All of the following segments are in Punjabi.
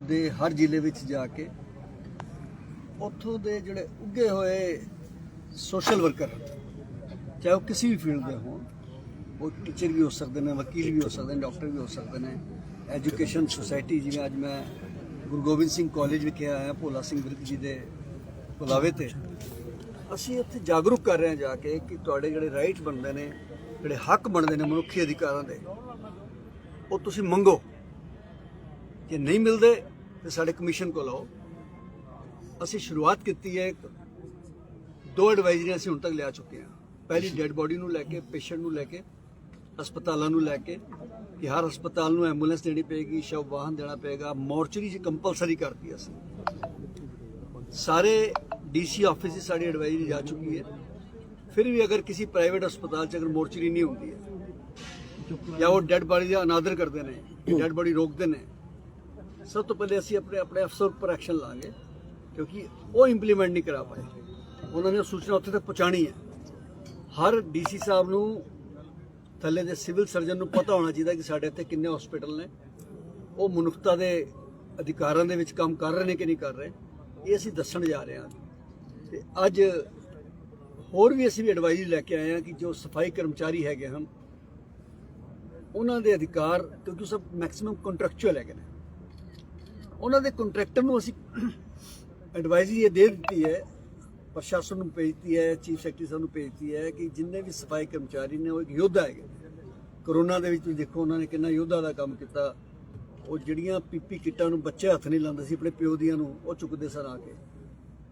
ਦੇ ਹਰ ਜ਼ਿਲ੍ਹੇ ਵਿੱਚ ਜਾ ਕੇ ਉੱਥੋਂ ਦੇ ਜਿਹੜੇ ਉੱਗੇ ਹੋਏ ਸੋਸ਼ਲ ਵਰਕਰ ਚਾਹੇ ਉਹ ਕਿਸੇ ਵੀ ਫੀਲਡ ਦੇ ਹੋਣ, ਉਹ ਟੀਚਰ ਵੀ ਹੋ ਸਕਦੇ ਨੇ, ਵਕੀਲ ਵੀ ਹੋ ਸਕਦੇ ਨੇ ਡਾਕਟਰ ਵੀ ਹੋ ਸਕਦੇ ਨੇ ਐਜੂਕੇਸ਼ਨ ਸੁਸਾਇਟੀ ਜਿਵੇਂ ਅੱਜ ਮੈਂ ਗੁਰੂ ਗੋਬਿੰਦ ਸਿੰਘ ਕਾਲਜ ਵਿਖੇ ਆਇਆ, ਭੋਲਾ ਸਿੰਘ ਵਿਰਕ ਜੀ ਦੇ ਬੁਲਾਵੇ ਤੇ, ਅਸੀਂ ਉੱਥੇ ਜਾਗਰੂਕ ਕਰ ਰਹੇ ਹਾਂ ਜਾ ਕੇ ਕਿ ਤੁਹਾਡੇ ਜਿਹੜੇ ਰਾਈਟ ਬਣਦੇ ਨੇ, ਜਿਹੜੇ ਹੱਕ ਬਣਦੇ ਨੇ ਮਨੁੱਖੀ ਅਧਿਕਾਰਾਂ ਦੇ, ਉਹ ਤੁਸੀਂ ਮੰਗੋ। ਜੇ ਨਹੀਂ ਮਿਲਦੇ, ਤੇ ਸਾਡੇ ਕਮਿਸ਼ਨ ਕੋਲ ਆਓ। ਅਸੀਂ ਸ਼ੁਰੂਆਤ ਕੀਤੀ ਹੈ ਇੱਕ, ਦੋ ਐਡਵਾਈਜ਼ਰੀਆਂ ਅਸੀਂ ਹੁਣ ਤੱਕ ਲਿਆ ਚੁੱਕੇ ਹਾਂ। ਪਹਿਲੀ ਡੈੱਡ ਬੋਡੀ ਨੂੰ ਲੈ ਕੇ, ਪੇਸ਼ੈਂਟ ਨੂੰ ਲੈ ਕੇ, ਹਸਪਤਾਲਾਂ ਨੂੰ ਲੈ ਕੇ, ਕਿ ਹਰ ਹਸਪਤਾਲ ਨੂੰ ਐਂਬੂਲੈਂਸ ਦੇਣੀ ਪਏਗੀ, ਸ਼ਵ ਵਾਹਨ ਦੇਣਾ ਪਏਗਾ, ਮੋਰਚਰੀ 'ਚ ਕੰਪਲਸਰੀ ਕਰਤੀ ਅਸੀਂ। ਸਾਰੇ ਡੀਸੀ ਆਫਿਸ 'ਚ ਸਾਡੀ ਐਡਵਾਈਜ਼ਰੀ ਜਾ ਚੁੱਕੀ ਹੈ। ਫਿਰ ਵੀ ਅਗਰ ਕਿਸੇ ਪ੍ਰਾਈਵੇਟ ਹਸਪਤਾਲ 'ਚ ਅਗਰ ਮੋਰਚਰੀ ਨਹੀਂ ਹੁੰਦੀ ਹੈ, ਜਾਂ ਉਹ ਡੈੱਡ ਬੋਡੀ ਦਾ ਅਨਾਦਰ ਕਰਦੇ ਨੇ, ਡੈੱਡ ਬੋਡੀ ਰੋਕਦੇ ਨੇ ਸਭ ਤੋਂ ਪਹਿਲੇ ਅਸੀਂ ਆਪਣੇ ਆਪਣੇ ਅਫਸਰ ਉੱਪਰ ਐਕਸ਼ਨ ਲਾਂਗੇ, ਕਿਉਂਕਿ ਉਹ ਇੰਪਲੀਮੈਂਟ ਨਹੀਂ ਕਰਾ ਪਾਏ। ਉਹਨਾਂ ਨੇ ਉਹ ਸੂਚਨਾ ਉੱਥੇ ਤੱਕ ਪਹੁੰਚਾਣੀ ਹੈ। ਹਰ ਡੀਸੀ ਸਾਹਿਬ ਨੂੰ ਥੱਲੇ ਦੇ ਸਿਵਲ ਸਰਜਨ ਨੂੰ ਪਤਾ ਹੋਣਾ ਚਾਹੀਦਾ ਕਿ ਸਾਡੇ ਇੱਥੇ ਕਿੰਨੇ ਹਸਪੀਟਲ ਨੇ। ਉਹ ਮਨੁੱਖਤਾ ਦੇ ਅਧਿਕਾਰਾਂ ਦੇ ਵਿੱਚ ਕੰਮ ਕਰ ਰਹੇ ਨੇ ਕਿ ਨਹੀਂ ਕਰ ਰਹੇ, ਇਹ ਅਸੀਂ ਦੱਸਣ ਜਾ ਰਹੇ ਹਾਂ। ਤੇ ਅੱਜ ਹੋਰ ਵੀ ਅਸੀਂ ਵੀ ਐਡਵਾਈਜ਼ ਲੈ ਕੇ ਆਏ ਹਾਂ ਕਿ ਜੋ ਸਫ਼ਾਈ ਕਰਮਚਾਰੀ ਹੈਗੇ ਹਨ, ਉਹਨਾਂ ਦੇ ਅਧਿਕਾਰ, ਕਿਉਂਕਿ ਉਹ ਸਭ ਮੈਕਸਿਮਮ ਕੰਟਰੈਕਚੁਅਲ ਹੈਗੇ ਨੇ। ਉਹਨਾਂ ਦੇ ਕੰਟਰੈਕਟਰ ਨੂੰ ਅਸੀਂ ਐਡਵਾਈਜ਼ਰੀ ਇਹ ਦੇ ਦਿੱਤੀ ਹੈ, ਪ੍ਰਸ਼ਾਸਨ ਨੂੰ ਭੇਜਤੀ ਹੈ ਚੀਫ ਸੈਕਟਰੀ ਸਾਹਿਬ ਨੂੰ ਭੇਜਤੀ ਹੈ ਕਿ ਜਿੰਨੇ ਵੀ ਸਫ਼ਾਈ ਕਰਮਚਾਰੀ ਨੇ, ਉਹ ਇੱਕ ਯੋਧਾ ਹੈਗੇ ਕਰੋਨਾ ਦੇ ਵਿੱਚ ਤੁਸੀਂ ਦੇਖੋ, ਉਹਨਾਂ ਨੇ ਕਿੰਨਾ ਯੋਧਾ ਦਾ ਕੰਮ ਕੀਤਾ। ਉਹ ਜਿਹੜੀਆਂ ਪੀਪੀ ਕਿੱਟਾਂ ਨੂੰ ਬੱਚੇ ਹੱਥ ਨਹੀਂ ਲਾਉਂਦੇ ਸੀ, ਆਪਣੇ ਪਿਓ ਦੀਆਂ ਨੂੰ, ਉਹ ਚੁੱਕਦੇ ਸਨ ਆ ਕੇ।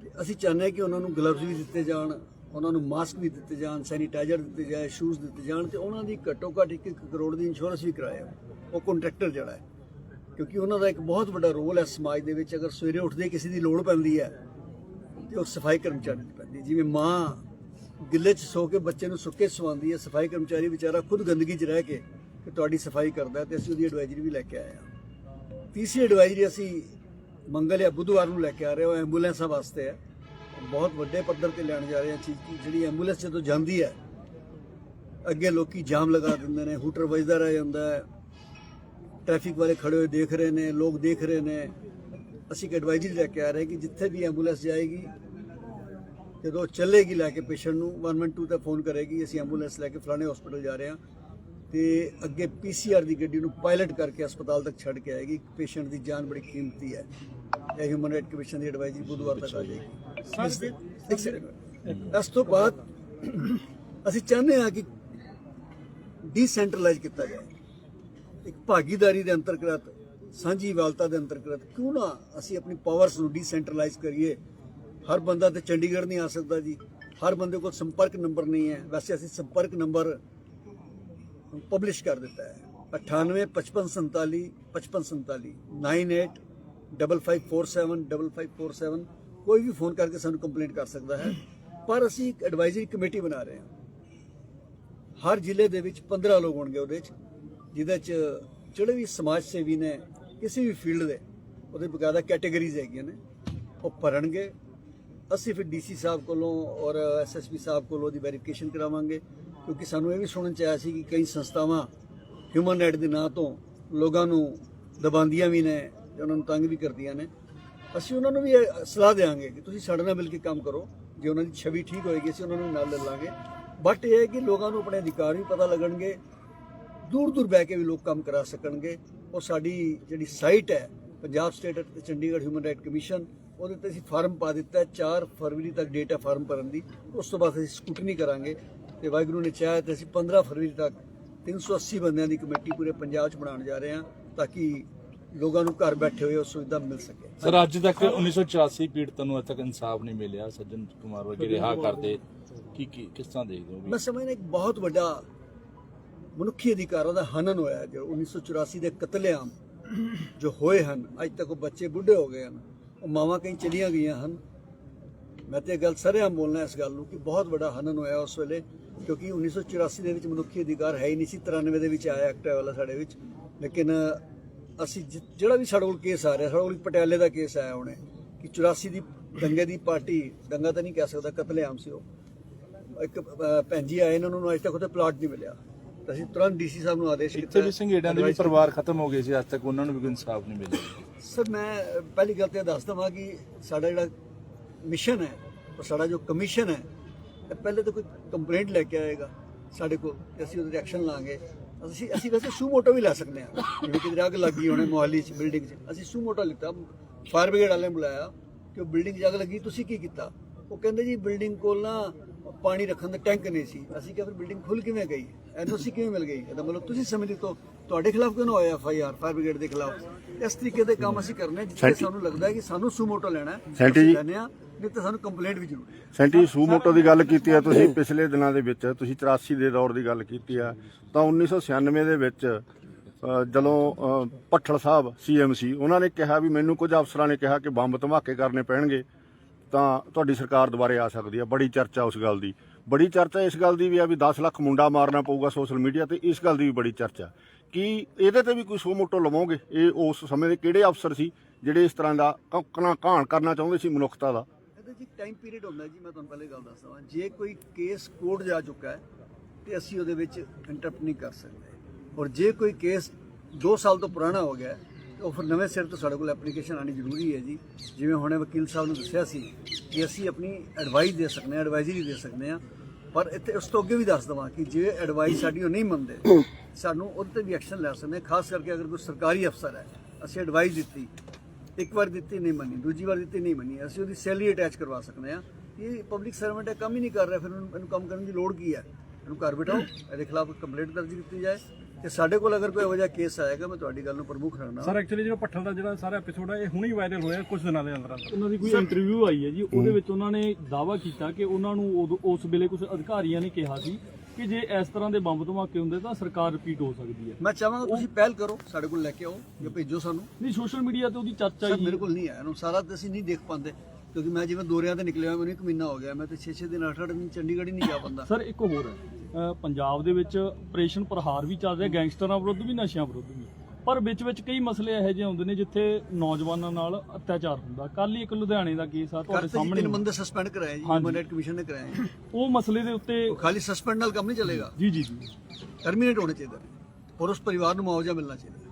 ਤੇ ਅਸੀਂ ਚਾਹੁੰਦੇ ਹਾਂ ਕਿ ਉਹਨਾਂ ਨੂੰ ਗਲਵਜ਼ ਵੀ ਦਿੱਤੇ ਜਾਣ, ਉਹਨਾਂ ਨੂੰ ਮਾਸਕ ਵੀ ਦਿੱਤੇ ਜਾਣ ਸੈਨੀਟਾਈਜ਼ਰ ਦਿੱਤੇ ਜਾਏ ਸ਼ੂਜ਼ ਦਿੱਤੇ ਜਾਣ, ਤੇ ਉਹਨਾਂ ਦੀ ਘੱਟੋ ਘੱਟ 1 ਕਰੋੜ ਦੀ ਇੰਸ਼ੋਰੈਂਸ ਵੀ ਕਰਾਇਆ। ਉਹ ਕੰਟਰੈਕਟਰ ਜਿਹੜਾ ਹੈ। ਕਿਉਂਕਿ ਉਹਨਾਂ ਦਾ ਇੱਕ ਬਹੁਤ ਵੱਡਾ ਰੋਲ ਹੈ ਸਮਾਜ ਦੇ ਵਿੱਚ, ਅਗਰ ਸਵੇਰੇ ਉੱਠਦੇ ਕਿਸੇ ਦੀ ਲੋੜ ਪੈਂਦੀ ਹੈ, ਤੇ ਉਹ ਸਫ਼ਾਈ ਕਰਮਚਾਰੀ ਦੀ ਪੈਂਦੀ ਜਿਵੇਂ ਮਾਂ ਗਿੱਲੇ 'ਚ ਸੋ ਕੇ ਬੱਚੇ ਨੂੰ ਸੁੱਕੇ ਸਵਾਉਂਦੀ ਹੈ, ਸਫ਼ਾਈ ਕਰਮਚਾਰੀ ਵਿਚਾਰਾ ਖੁਦ ਗੰਦਗੀ 'ਚ ਰਹਿ ਕੇ ਕਿ ਤੁਹਾਡੀ ਸਫ਼ਾਈ ਕਰਦਾ ਹੈ ਤੇ ਅਸੀਂ ਉਹਦੀ ਐਡਵਾਈਜ਼ਰੀ ਵੀ ਲੈ ਕੇ ਆਏ ਹਾਂ। ਤੀਸਰੀ ਐਡਵਾਈਜ਼ਰੀ ਅਸੀਂ ਮੰਗਲ ਜਾਂ ਬੁੱਧਵਾਰ ਨੂੰ ਲੈ ਕੇ ਆ ਰਹੇ ਹਾਂ ਐਂਬੂਲੈਂਸਾਂ ਵਾਸਤੇ ਹੈ। ਬਹੁਤ ਵੱਡੇ ਪੱਧਰ ਤੇ ਲੈਣ ਜਾ ਰਹੇ ਹਾਂ ਚੀਜ਼ ਜਿਹੜੀ ਐਂਬੂਲੈਂਸ ਜਦੋਂ ਜਾਂਦੀ ਹੈ, ਅੱਗੇ ਲੋਕੀ ਜਾਮ ਲਗਾ ਦਿੰਦੇ ਨੇ, ਹੂਟਰ ਵੱਜਦਾ ਰਹਿ ਜਾਂਦਾ ਹੈ। ਟ੍ਰੈਫਿਕ ਵਾਲੇ ਖੜੇ ਹੋਏ ਦੇਖ ਰਹੇ ਨੇ ਲੋਕ ਦੇਖ ਰਹੇ ਨੇ। ਅਸੀਂ ਇੱਕ ਐਡਵਾਈਜ਼ਰੀ ਲੈ ਕੇ ਆ ਰਹੇ ਕਿ ਜਿੱਥੇ ਵੀ ਐਂਬੂਲੈਂਸ ਜਾਏਗੀ ਜਦੋਂ ਚੱਲੇਗੀ ਲੈ ਕੇ ਪੇਸ਼ੈਂਟ ਨੂੰ 112 ਤੇ ਫੋਨ ਕਰੇਗੀ ਅਸੀਂ ਐਂਬੂਲੈਂਸ ਲੈ ਕੇ ਫਲਾਣੇ ਹਸਪੀਟਲ ਜਾ ਰਹੇ ਹਾਂ। ਤੇ ਅੱਗੇ ਪੀਸੀਆਰ ਦੀ ਗੱਡੀ ਨੂੰ ਪਾਇਲਟ ਕਰਕੇ ਹਸਪਤਾਲ ਤੱਕ ਛੱਡ ਕੇ ਆਏਗੀ। ਪੇਸ਼ੈਂਟ ਦੀ ਜਾਨ ਬੜੀ ਕੀਮਤੀ ਹੈ। ਇਹ ਹਿਊਮਨ ਰਾਈਟ ਕਮਿਸ਼ਨ ਦੀ ਐਡਵਾਈਜ਼ਰੀ ਬੁੱਧਵਾਰ ਤੱਕ ਆ ਜਾਏਗੀ। ਇਸ ਤੋਂ ਬਾਅਦ ਅਸੀਂ ਚਾਹੁੰਦੇ ਹਾਂ ਕਿ ਡੀਸੈਂਟਰਲਾਈਜ਼ ਕੀਤਾ ਜਾਏ। ਇੱਕ ਭਾਗੀਦਾਰੀ ਦੇ ਅੰਤਰਗਤ ਸਾਂਝੀ ਵਾਲਤਾ ਦੇ ਅੰਤਰਗਤ ਕਿਉਂ ਨਾ ਅਸੀਂ ਆਪਣੀ ਪਾਵਰਸ ਨੂੰ ਡੀਸੈਂਟਰਲਾਈਜ਼ ਕਰੀਏ? ਹਰ ਬੰਦਾ ਤੇ ਚੰਡੀਗੜ੍ਹ ਨਹੀਂ ਆ ਸਕਦਾ ਜੀ। ਹਰ ਬੰਦੇ ਕੋਲ ਸੰਪਰਕ ਨੰਬਰ ਨਹੀਂ ਹੈ। ਵੈਸੇ ਅਸੀਂ ਸੰਪਰਕ ਨੰਬਰ ਪਬਲਿਸ਼ ਕਰ ਦਿੱਤਾ ਹੈ। 98 55 47 55 47 98 5547 5547 ਕੋਈ ਵੀ ਫੋਨ ਕਰਕੇ ਸਾਨੂੰ ਕੰਪਲੇਂਟ ਕਰ ਸਕਦਾ ਹੈ। ਪਰ ਅਸੀਂ ਇੱਕ ਐਡਵਾਈਜ਼ਰੀ ਕਮੇਟੀ ਬਣਾ ਰਹੇ ਹਾਂ। ਹਰ ਜ਼ਿਲ੍ਹੇ ਦੇ ਵਿੱਚ 15 ਲੋਕ ਹੋਣਗੇ ਉਹਦੇ ਚ ਜਿਹਦੇ ਚ ਜਿਹੜੇ ਵੀ ਸਮਾਜ ਸੇਵੀ ਨੇ, ਕਿਸੇ ਵੀ ਫੀਲਡ ਦੇ, ਉਹਦੇ ਬਕਾਇਦਾ ਕੈਟਾਗਰੀਜ਼ ਹੈਗੀਆਂ ਨੇ, ਉਹ ਭਰਨਗੇ। ਅਸੀਂ ਫਿਰ ਡੀਸੀ ਸਾਹਿਬ ਕੋਲੋਂ ਔਰ ਐਸਐਸਪੀ ਸਾਹਿਬ ਕੋਲੋਂ ਦੀ ਵੈਰੀਫਿਕੇਸ਼ਨ ਕਰਾਵਾਂਗੇ, ਕਿਉਂਕਿ ਸਾਨੂੰ ਇਹ ਵੀ ਸੁਣਨ ਚ ਆਇਆ ਸੀ ਕਿ ਕਈ ਸੰਸਥਾਵਾਂ ਹਿਊਮਨ ਰਾਈਟ ਦੇ ਨਾਂ ਤੋਂ ਲੋਕਾਂ ਨੂੰ ਦਬਾਉਂਦੀਆਂ ਵੀ ਨੇ ਤੇ ਉਹਨਾਂ ਨੂੰ ਤੰਗ ਵੀ ਕਰਦੀਆਂ ਨੇ। ਅਸੀਂ ਉਹਨਾਂ ਨੂੰ ਵੀ ਇਹ ਸਲਾਹ ਦੇਵਾਂਗੇ ਕਿ ਤੁਸੀਂ ਸਾਡੇ ਨਾਲ ਮਿਲ ਕੇ ਕੰਮ ਕਰੋ। ਜੇ ਉਹਨਾਂ ਦੀ ਛਵੀ ਠੀਕ ਹੋਏਗੀ, ਅਸੀਂ ਉਹਨਾਂ ਨੂੰ ਨਾਲ ਲੈ ਲਾਂਗੇ। ਬਟ ਇਹ ਹੈ ਕਿ ਲੋਕਾਂ ਨੂੰ ਆਪਣੇ ਅਧਿਕਾਰ ਵੀ ਪਤਾ ਲੱਗਣਗੇ ਦੂਰ ਦੂਰ ਬਹਿ ਕੇ ਵੀ ਲੋਕ ਕੰਮ ਕਰਾ ਸਕਣਗੇ। ਉਹ ਸਾਡੀ ਜਿਹੜੀ ਸਾਈਟ ਹੈ Punjab state Chandigarh human right commission ਉਹਦੇ ਤੇ ਅਸੀਂ ਫਾਰਮ ਪਾ ਦਿੱਤਾ ਹੈ 4 ਫਰਵਰੀ ਤੱਕ ਡੇਟ ਹੈ ਫਾਰਮ ਭਰਨ ਦੀ। ਉਸ ਤੋਂ ਬਾਅਦ ਅਸੀਂ ਸਕੂਟਨੀ ਕਰਾਂਗੇ ਤੇ ਵਾਹਿਗੁਰੂ ਨੇ ਚਾਹਿਆ ਤੇ ਅਸੀਂ 15 ਫਰਵਰੀ ਤੱਕ 380 ਬੰਦਿਆਂ ਦੀ ਕਮੇਟੀ ਪੂਰੇ ਪੰਜਾਬ 'ਚ ਬਣਾਉਣ ਜਾ ਰਹੇ ਹਾਂ ਤਾਂ ਕਿ ਲੋਕਾਂ ਨੂੰ ਘਰ ਬੈਠੇ ਹੋਏ ਉਹ ਸੁਵਿਧਾ ਮਿਲ ਸਕੇ। ਸਰ ਅੱਜ ਤੱਕ 1984 ਪੀੜਤਾਂ ਨੂੰ ਅਜੇ ਤੱਕ ਇਨਸਾਫ ਨਹੀਂ ਮਿਲਿਆ। ਸੱਜਣ ਕੁਮਾਰ ਵਰਗੇ ਰਿਹਾ ਕਰਦੇ ਕੀ ਕੀ ਕਿਸ ਤਰ੍ਹਾਂ ਦੇਖਦੇ ਹੋ ਮੈਂ ਸਮਝਦਾ ਇੱਕ ਬਹੁਤ ਵੱਡਾ ਮਨੁੱਖੀ ਅਧਿਕਾਰਾਂ ਦਾ ਹਨਨ ਹੋਇਆ ਹੈ, ਜੋ 1984 ਦੇ ਕਤਲੇਆਮ ਜੋ ਹੋਏ ਹਨ ਅੱਜ ਤੱਕ ਉਹ ਬੱਚੇ ਬੁੱਢੇ ਹੋ ਗਏ ਹਨ ਉਹ ਮਾਵਾਂ ਕਈ ਚਲੀਆਂ ਗਈਆਂ ਹਨ। ਮੈਂ ਤੇ ਇਹ ਗੱਲ ਸਰੇਆਮ ਬੋਲਣਾ ਇਸ ਗੱਲ ਨੂੰ ਕਿ ਬਹੁਤ ਵੱਡਾ ਹਨਨ ਹੋਇਆ ਉਸ ਵੇਲੇ ਕਿਉਂਕਿ 1984 ਦੇ ਵਿੱਚ ਮਨੁੱਖੀ ਅਧਿਕਾਰ ਹੈ ਹੀ ਨਹੀਂ ਸੀ। 93 ਦੇ ਵਿੱਚ ਆਇਆ ਐਕਟ ਵਾਲਾ ਸਾਡੇ ਵਿੱਚ। ਲੇਕਿਨ ਅਸੀਂ ਜਿਹੜਾ ਵੀ ਸਾਡੇ ਕੋਲ ਕੇਸ ਆ ਰਿਹਾ ਸਾਡੇ ਕੋਲ ਪਟਿਆਲੇ ਦਾ ਕੇਸ ਆਇਆ ਹੁਣੇ ਕਿ 84 ਦੀ ਦੰਗੇ ਦੀ ਪਾਰਟੀ ਦੰਗਾ ਤਾਂ ਨਹੀਂ ਕਹਿ ਸਕਦਾ ਕਤਲੇਆਮ ਸੀ ਉਹ। ਇੱਕ ਭੈਣ ਜੀ ਆਏ ਨੇ ਉਹਨਾਂ ਨੂੰ ਅਜੇ ਤੱਕ ਉਹਦੇ ਪਲਾਟ ਨਹੀਂ ਮਿਲਿਆ। ਅਸੀਂ ਤੁਰੰਤ ਡੀਸੀ ਸਾਹਿਬ ਨੂੰ ਆਦੇਸ਼ ਕੀਤਾ ਇੱਥੇ ਵੀ ਸੰਘੇੜਾਂ ਦੇ ਵੀ ਪਰਿਵਾਰ ਖਤਮ ਹੋ ਗਏ ਸੀ ਅੱਜ ਤੱਕ ਉਹਨਾਂ ਨੂੰ ਵੀ ਕੋਈ ਇਨਸਾਫ ਨਹੀਂ ਮਿਲਿਆ। ਸਰ ਮੈਂ ਪਹਿਲੀ ਗੱਲ ਤੇ ਦੱਸ ਦਵਾਂ ਕਿ ਸਾਡਾ ਜਿਹੜਾ ਮਿਸ਼ਨ ਹੈ ਔਰ ਸਾਡਾ ਜੋ ਕਮਿਸ਼ਨ ਹੈ ਇਹ ਪਹਿਲੇ ਤਾਂ ਕੋਈ ਕੰਪਲੇਂਟ ਲੈ ਕੇ ਆਏਗਾ ਸਾਡੇ ਕੋਲ ਤੇ ਅਸੀਂ ਉਹਦੇ ਐਕਸ਼ਨ ਲਾਂਗੇ। ਅਸੀਂ ਅਸੀਂ ਵੈਸੇ ਸੂ ਮੋਟੋ ਵੀ ਲੈ ਸਕਦੇ ਹਾਂ। ਜਿਵੇਂ ਕਿ ਅੱਗ ਲੱਗੀ ਹੋਣੇ ਮੋਹਾਲੀ ਚ ਬਿਲਡਿੰਗ 'ਚ ਅਸੀਂ ਸੂ ਮੋਟੋ ਲਿੱਤਾ। ਫਾਇਰ ਬ੍ਰਿਗੇਡ ਵਾਲਿਆਂ ਨੇ ਬੁਲਾਇਆ ਕਿ ਉਹ ਬਿਲਡਿੰਗ 'ਚ ਅੱਗ ਲੱਗੀ ਤੁਸੀਂ ਕੀ ਕੀਤਾ? ਉਹ ਕਹਿੰਦੇ ਜੀ ਬਿਲਡਿੰਗ ਕੋਲ ਨਾ ਪਾਣੀ ਰੱਖਣ ਦਾ ਟੈਂਕ ਨਹੀਂ ਸੀ। ਅਸੀਂ ਕਿਹਾ ਫਿਰ ਬਿਲਡਿੰਗ ਖੁੱਲ ਕਿਵੇਂ ਗਈ? ਐਨਓਸੀ ਕਿਵੇਂ ਮਿਲ ਗਈ? ਇਹਦਾ ਮਤਲਬ ਤੁਸੀਂ ਸਮਝ ਲਿੱਤੋ ਤੁਹਾਡੇ ਖਿਲਾਫ ਕਿਉਂ ਨਾ ਹੋਇਆ F I R fire brigade ਦੇ ਖਿਲਾਫ? ਇਸ ਤਰੀਕੇ ਦੇ ਕੰਮ ਅਸੀਂ ਕਰਨੇ ਜਿੱਥੇ ਸਾਨੂੰ ਲੱਗਦਾ ਹੈ ਕਿ ਸਾਨੂੰ ਸੂਮੋਟੋ ਲੈਣਾ ਹੈ ਲੈਂਦੇ ਹਾਂ, ਨਹੀਂ ਤਾਂ ਸਾਨੂੰ ਕੰਪਲੇਂਟ ਵੀ ਜ਼ਰੂਰੀ ਹੈ। ਸੈਂਟੀ ਸੂਮੋਟੋ ਦੀ ਗੱਲ ਕੀਤੀ ਆ ਤੁਸੀਂ ਪਿਛਲੇ ਦਿਨਾਂ ਦੇ ਵਿੱਚ ਤੁਸੀਂ 84 ਦੇ ਦੌਰ ਦੀ ਗੱਲ ਕੀਤੀ ਆ। ਤਾਂ 1996 ਦੇ ਵਿੱਚ ਜਦੋਂ ਅ, ਭੱਠਲ ਸਾਹਿਬ ਸੀਐਮਸੀ ਉਹਨਾਂ ਨੇ ਕਿਹਾ ਵੀ ਮੈਨੂੰ ਕੁਝ ਅਫਸਰਾਂ ਨੇ ਕਿਹਾ ਕਿ ਬੰਬ ਧਮਾਕੇ ਕਰਨੇ ਪੈਣਗੇ। ਤਾਂ ਤੁਹਾਡੀ ਸਰਕਾਰ ਦੁਬਾਰੇ ਆ ਸਕਦੀ ਹੈ ਬੜੀ ਚਰਚਾ ਉਸ ਗੱਲ ਦੀ। ਬੜੀ ਚਰਚਾ ਇਸ ਗੱਲ ਦੀ ਵੀ ਆ ਵੀ 10 ਲੱਖ ਮੁੰਡਾ ਮਾਰਨਾ ਪਊਗਾ ਸੋਸ਼ਲ ਮੀਡੀਆ ਤੇ, ਇਸ ਗੱਲ ਦੀ ਵੀ ਬੜੀ ਚਰਚਾ। ਕੀ ਇਹਦੇ ਤੇ ਵੀ ਕੋਈ ਸੋ ਮੋਟੋ ਲਵਾਂਗੇ? ਇਹ ਉਸ ਸਮੇਂ ਦੇ ਕਿਹੜੇ ਅਫਸਰ ਸੀ ਜਿਹੜੇ ਇਸ ਤਰ੍ਹਾਂ ਦਾ ਕੌਕਣਾ ਘਾਣ ਕਰਨਾ ਚਾਹੁੰਦੇ ਸੀ ਮਨੁੱਖਤਾ ਦਾ? ਇਹਦੇ ਜੀ ਟਾਈਮ ਪੀਰੀਅਡ ਹੁੰਦਾ ਜੀ, ਮੈਂ ਤੁਹਾਨੂੰ ਪਹਿਲੇ ਗੱਲ ਦੱਸਦਾ ਹਾਂ ਜੇ ਕੋਈ ਕੇਸ ਕੋਰਟ ਜਾ ਚੁੱਕਾ ਹੈ, ਤੇ ਅਸੀਂ ਉਹਦੇ ਵਿੱਚ ਇੰਟਰਪਟ ਨਹੀਂ ਕਰ ਸਕਦੇ। ਔਰ ਜੇ ਕੋਈ ਕੇਸ 2 ਸਾਲ ਤੋਂ ਪੁਰਾਣਾ ਹੋ ਗਿਆ ਉਹ ਫਿਰ ਨਵੇਂ ਸਿਰ ਤੋਂ ਸਾਡੇ ਕੋਲ ਐਪਲੀਕੇਸ਼ਨ ਆਣੀ ਜ਼ਰੂਰੀ ਹੈ ਜੀ। ਜਿਵੇਂ ਹੁਣੇ ਵਕੀਲ ਸਾਹਿਬ ਨੂੰ ਦੱਸਿਆ ਸੀ ਕਿ ਅਸੀਂ ਆਪਣੀ ਐਡਵਾਈਸ ਦੇ ਸਕਦੇ ਹਾਂ ਐਡਵਾਈਜ਼ਰੀ ਦੇ ਸਕਦੇ ਹਾਂ, ਪਰ ਇੱਥੇ ਉਸ ਤੋਂ ਅੱਗੇ ਵੀ ਦੱਸ ਦਵਾਂ ਕਿ ਜੇ ਐਡਵਾਈਸ ਸਾਡੀ ਉਹ ਨਹੀਂ ਮੰਨਦੇ, ਸਾਨੂੰ ਉਹਦੇ ਤੇ ਵੀ ਐਕਸ਼ਨ ਲੈ ਸਕਦੇ ਹਾਂ, ਖਾਸ ਕਰਕੇ ਅਗਰ ਕੋਈ ਸਰਕਾਰੀ ਅਫਸਰ ਹੈ, ਅਸੀਂ ਐਡਵਾਈਸ ਦਿੱਤੀ, ਇੱਕ ਵਾਰ ਦਿੱਤੀ, ਨਹੀਂ ਮੰਨੀ, ਦੂਜੀ ਵਾਰ ਦਿੱਤੀ, ਨਹੀਂ ਮੰਨੀ, ਅਸੀਂ ਉਹਦੀ ਸੈਲਰੀ ਅਟੈਚ ਕਰਵਾ ਸਕਦੇ ਹਾਂ। ਇਹ ਪਬਲਿਕ ਸਰਵੈਂਟ ਹੈ, ਕੰਮ ਹੀ ਨਹੀਂ ਕਰ ਰਿਹਾ, ਫਿਰ ਉਹਨੂੰ ਕੰਮ ਕਰਨ ਦੀ ਲੋੜ ਕੀ ਹੈ? ਇਹਨੂੰ ਘਰ ਬਿਠਾਓ, ਇਹਦੇ ਖਿਲਾਫ ਕੰਪਲੇਂਟ ਦਰਜ ਕੀਤੀ ਜਾਏ ਤੇ ਸਾਡੇ ਕੋਲ ਅਗਰ ਕੋਈ ਇਹੋ ਜਿਹਾ ਕੇਸ ਆਏਗਾ ਮੈਂ ਤੁਹਾਡੀ ਗੱਲ ਨੂੰ ਪ੍ਰਮੁੱਖ ਰੱਖਣਾ ਸਰ ਐਕਚੁਅਲੀ ਜਿਹੜਾ ਪੱਠਲ ਦਾ ਜਿਹੜਾ ਸਾਰਾ ਐਪੀਸੋਡ ਹੈ ਇਹ ਹੁਣੇ ਵਾਇਰਲ ਹੋਇਆ ਕੁਝ ਦਿਨਾਂ ਦੇ ਅੰਦਰ ਅੰਦਰ ਉਹਨਾਂ ਦੀ ਕੋਈ ਇੰਟਰਵਿਊ ਆਈ ਹੈ ਜੀ ਉਹਦੇ ਵਿੱਚ ਉਹਨਾਂ ਨੇ ਦਾਅਵਾ ਕੀਤਾ ਕਿ ਉਹਨਾਂ ਨੂੰ ਉਦੋਂ- ਉਸ ਵੇਲੇ ਕੁਝ ਅਧਿਕਾਰੀਆਂ ਨੇ ਕਿਹਾ ਸੀ ਕਿ ਜੇ ਇਸ ਤਰ੍ਹਾਂ ਦੇ ਬੰਬ ਧਮਾਕੇ ਹੁੰਦੇ ਤਾਂ ਸਰਕਾਰ ਰਿਪੀਟ ਹੋ ਸਕਦੀ ਹੈ। ਮੈਂ ਚਾਹਾਂਗਾ ਤੁਸੀਂ ਪਹਿਲ ਕਰੋ ਸਾਡੇ ਕੋਲ ਲੈ ਕੇ ਆਓ ਜਾਂ ਭੇਜੋ ਸਾਨੂੰ। ਨਹੀਂ ਸੋਸ਼ਲ ਮੀਡੀਆ ਤੇ ਉਹਦੀ ਚਰਚਾ ਸਰ ਹੀ ਮੇਰੇ ਕੋਲ ਨਹੀਂ ਆਇਆ ਇਹਨੂੰ ਸਾਰਾ ਤਾਂ ਅਸੀਂ ਨਹੀਂ ਦੇਖ ਪਾਉਂਦੇ। ਕਿਉਂਕਿ ਮੈਂ ਜਿਵੇਂ ਦੌਰਿਆਂ ਤੇ ਨਿਕਲਿਆ ਮੈਨੂੰ ਇੱਕ ਮਹੀਨਾ ਹੋ ਗਿਆ ਮੈਂ ਤੇ 6-6 ਦਿਨ 8-8 ਦਿਨ ਚੰਡੀਗੜ੍ਹ ਹੀ ਨਹੀਂ ਜਾ ਪਾਉਂਦਾ। ਸਰ ਇੱਕ ਹੋਰ ਹੈ। ਪੰਜਾਬ ਦੇ ਵਿੱਚ ਆਪਰੇਸ਼ਨ ਪ੍ਰਹਾਰ ਵੀ ਚੱਲ ਰਿਹਾ ਗੈਂਗਸਟਰਾਂ ਵਿਰੁੱਧ ਵੀ ਨਸ਼ਿਆਂ ਵਿਰੁੱਧ ਵੀ। ਪਰ ਵਿੱਚ ਵਿੱਚ ਕਈ ਮਸਲੇ ਇਹੋ ਜਿਹੇ ਆਉਂਦੇ ਨੇ ਜਿੱਥੇ ਨੌਜਵਾਨਾਂ ਨਾਲ ਅਤਿਆਚਾਰ ਹੁੰਦਾ। ਕੱਲ ਹੀ ਇੱਕ ਲੁਧਿਆਣੇ ਦਾ ਕੇਸ ਆ ਤੁਹਾਡੇ ਸਾਹਮਣੇ ਤਿੰਨ ਬੰਦੇ ਸਸਪੈਂਡ ਕਰਾਏ ਜੀ ਰਾਈਟ ਕਮਿਸ਼ਨ ਨੇ ਕਰਾਏ। ਉਹ ਮਸਲੇ ਦੇ ਉੱਤੇ ਖਾਲੀ ਸਸਪੈਂਡ ਨਾਲ ਕੰਮ ਨਹੀਂ ਚੱਲੇਗਾ। ਜੀ ਜੀ ਜੀ। ਟਰਮੀਨੇਟ ਹੋਣੇ ਚਾਹੀਦੇ ਔਰ ਉਸ ਪਰਿਵਾਰ ਨੂੰ ਮੁਆਵਜ਼ਾ ਮਿਲਣਾ ਚਾਹੀਦਾ।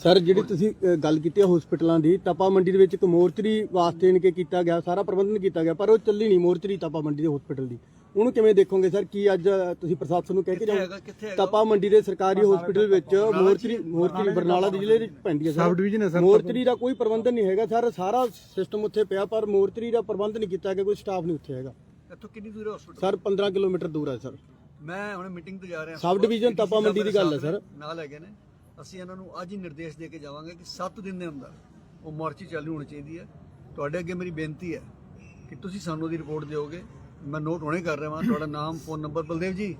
ਸਰ ਜਿਹੜੀ ਤੁਸੀਂ ਅ, ਗੱਲ ਕੀਤੀ ਹੈ ਹਸਪੀਟਲਾਂ ਦੀ ਤਪਾ ਮੰਡੀ ਦੇ ਵਿੱਚ ਇੱਕ ਮੋਰਚਰੀ ਵਾਸਤੇ ਇਨਕੇ ਕੀਤਾ ਗਿਆ ਸਾਰਾ ਪ੍ਰਬੰਧਨ ਕੀਤਾ ਗਿਆ ਪਰ ਉਹ ਚੱਲੀ ਨਹੀਂ ਮੋਰਚਰੀ ਤਪਾ ਮੰਡੀ ਦੇ ਹਸਪੀਟਲ ਦੀ। ਉਹਨੂੰ ਕਿਵੇਂ ਦੇਖੋਗੇ ਸਰ? ਕੀ ਅੱਜ ਅ, ਤੁਸੀਂ ਪ੍ਰਸ਼ਾਸਨ ਨੂੰ ਕਹਿ ਕੇ ਜਾਓ ਤਪਾ ਮੰਡੀ ਦੇ ਸਰਕਾਰੀ ਹਸਪੀਟਲ ਵਿੱਚ ਮੋਰਚਰੀ ਮੋਰਚਰੀ ਬਰਨਾਲਾ ਦੇ ਜ਼ਿਲ੍ਹੇ ਵਿੱਚ ਪੈਂਦੀ ਹੈ ਸਬ ਡਿਵੀਜ਼ਨ ਹੈ ਸਰ ਮੋਰਚਰੀ ਦਾ ਕੋਈ ਪ੍ਰਬੰਧਨ ਨਹੀਂ ਹੈਗਾ ਸਰ ਸਾਰਾ ਸਿਸਟਮ ਉੱਥੇ ਪਿਆ ਪਰ ਮੋਰਚਰੀ ਦਾ ਪ੍ਰਬੰਧ ਨਹੀਂ ਕੀਤਾ ਗਿਆ ਕੋਈ ਸਟਾਫ ਨਹੀਂ ਉੱਥੇ ਹੈਗਾ। ਇੱਥੋਂ ਕਿੰਨੀ ਦੂਰ ਹੈ ਹਸਪੀਟਲ ਸਰ 15 ਕਿਲੋਮੀਟਰ ਦੂਰ ਹੈ ਸਰ। ਮੈਂ ਹੁਣ ਮੀਟਿੰਗ ਤੇ ਜਾ ਰਿਹਾ। ਸਬ ਡਿਵੀਜ਼ਨ ਤਪਾ ਮੰਡੀ ਦੀ ਗੱਲ ਹੈ ਸਰ। ਨਾਲ ਹੈਗੇ ਨੇ। ਅਸੀਂ ਇਹਨਾਂ ਨੂੰ ਅੱਜ ਹੀ ਨਿਰਦੇਸ਼ ਦੇ ਕੇ ਜਾਵਾਂਗੇ ਕਿ 7 ਦਿਨ ਦੇ ਅੰਦਰ ਉਹ ਮੋਰਚੀ ਚਾਲੂ ਹੋਣੀ ਚਾਹੀਦੀ ਹੈ। ਤੁਹਾਡੇ ਅੱਗੇ ਮੇਰੀ ਬੇਨਤੀ ਹੈ ਕਿ ਤੁਸੀਂ ਸਾਨੂੰ ਉਹਦੀ ਰਿਪੋਰਟ ਦਿਓਗੇ। ਮੈਂ ਨੋਟ ਹੁਣੇ ਕਰ ਰਿਹਾ ਹਾਂ ਤੁਹਾਡਾ ਨਾਮ ਫੋਨ ਨੰਬਰ ਬਲਦੇਵ ਜੀ।